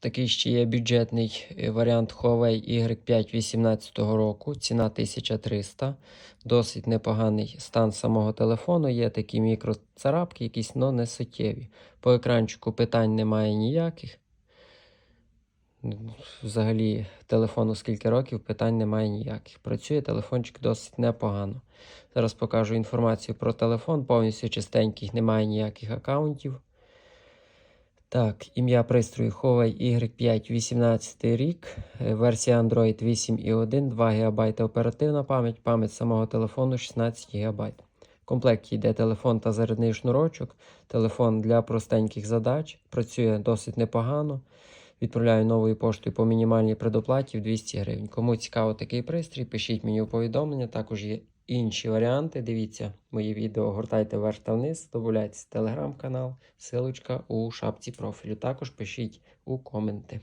Такий ще є бюджетний е, варіант Huawei Y5 18 року. Ціна 1300. Досить непоганий стан самого телефону. Є такі мікроцарапки, якісь, но не суттєві. По екранчику питань немає ніяких. Взагалі, телефону скільки років, питань немає ніяких. Працює телефончик досить непогано. Зараз покажу інформацію про телефон. Повністю чистенький, немає ніяких аккаунтів. Так, ім'я пристрою Huawei Y5 18 рік, е, версія Android 8.1, 2 ГБ оперативна пам'ять, пам'ять самого телефону 16 ГБ. В комплекті йде телефон та зарядний шнурочок. Телефон для простеньких задач. Працює досить непогано. Відправляю новою поштою по мінімальній предоплаті в 200 гривень. Кому цікаво такий пристрій, пишіть мені у повідомлення. Також є інші варіанти. Дивіться мої відео, гортайте вверх та вниз, додавайтесь в телеграм-канал, силочка у шапці профілю. Також пишіть у коменти.